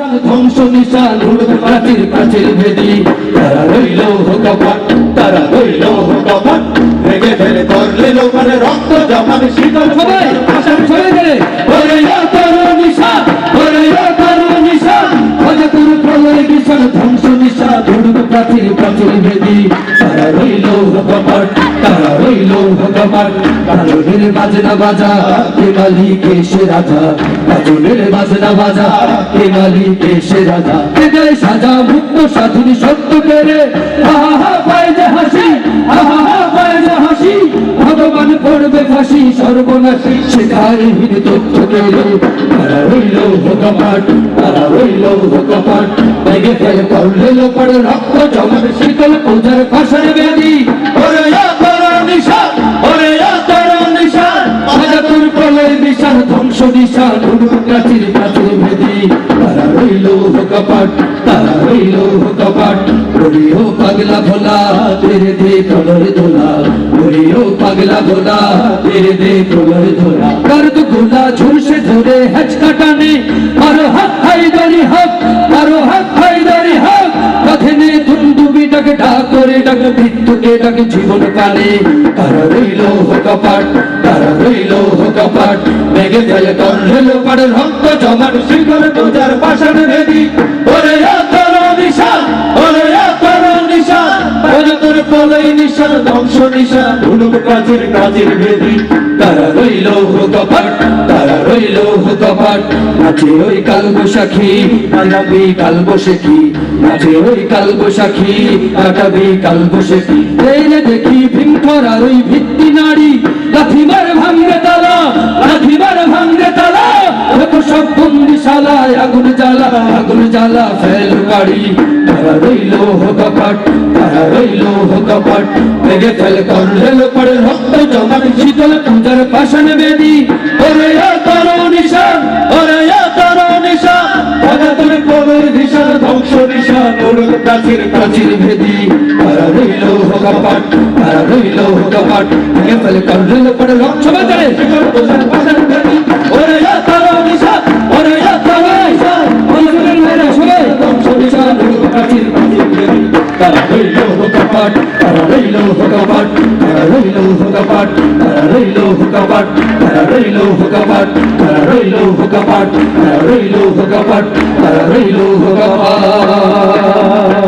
ধ্বংস নিশান উড়বে প্রাচীর প্রাচীর ভেদি তারা রইল কপাট তারা রইল কপাট ভেঙে ফেলে করলে লোকানে রক্ত জমাবে শীতল সবাই আসাম সবাই গেলে। ওরে নিশান, ধ্বংস নিশান উড়বে প্রাচীর প্রাচীর ভেদি। তারা রইল কপাট তারা রইল কপাট কারণের বাজনা বাজা কে মালিক এসে রাজা। কাজনের বাজনা বাজা কে মালিক এসে রাজা। কে দেয় সাজা মুক্ত সাধুনি সত্য কেড়ে আহা হা পায় যে হাসি আহা। সর্বনাশী সর্বনাশী শেখায় হীন তথ্য কেড়ে তারা রইল হোকাপাট তারা রইল হোকাপাট বেগে ফেল করলে লোপাড়ে রক্ত জমার শীতল পূজার ফসল ব্যাধি। ওরে তোর তোর ধ্বংস ভেদি। তারা রইল তারা রইল পাগলা ভোলা, ধীরে ধীরে তলরে পাগলা ভোলা তেরে দে প্রলয় দোলা কার্দ গোলা ঝুলসে ধরে হেচকা টানে আরও হাত হাইদারি হাত আরও হাত হাইদারি হাত। কাঁধে নে দুন্দুবি ডাকে করে, ডাকে মৃত্যুকে ডাকে জীবন কালে তারা রইল কপাট তারা রইল কপাট মেঘে ফেলে করলে লোপার রক্ত জমাট শিখর পূজার পাশান ভেদি। ওরে তোর নিশান, ওরে তোর নিশান তোর প্রলয় নিশান, ধ্বংস নিশান। কাজের কাজের বেদি। তারা রইল হুতপাট, তারা রইল হুতপাট। নাচে ওই কাল বৈশাখী আগাবি কাল বৈশাখী নাচে ওই কাল বৈশাখী আগাবি কাল বৈশাখী এই দেখি ভিক্ষরার ওই ভিত্তি নারী বন্দিশালায় আগুন জ্বালা আগুন জ্বালা, ফেল গাড়ি। তারা রইল কপাট তারা রইল কপাট মেঘে ফেল করলে পড়ে রক্ত জমান শীতল পূজার পাশান বেদি। ওরে তোর নিশান, ওরে তোর নিশান। ভগতের কবের দিশান ধ্বংস নিশান ওরক প্রাচীর প্রাচীর ভেদি। তারা রইল কপাট তারা রইল কপাট মেঘে ফেল করলে পড়ে রক্ত বাজারে শীতল পূজার পাশান ভেদি তারা রইল কপাট তারা রইল কপাট তারা রইল কপাট তারা রইল কপাট তারা রইল কপাট তারা রইল কপাট তারা রইল কপাট তারা রইল কপাট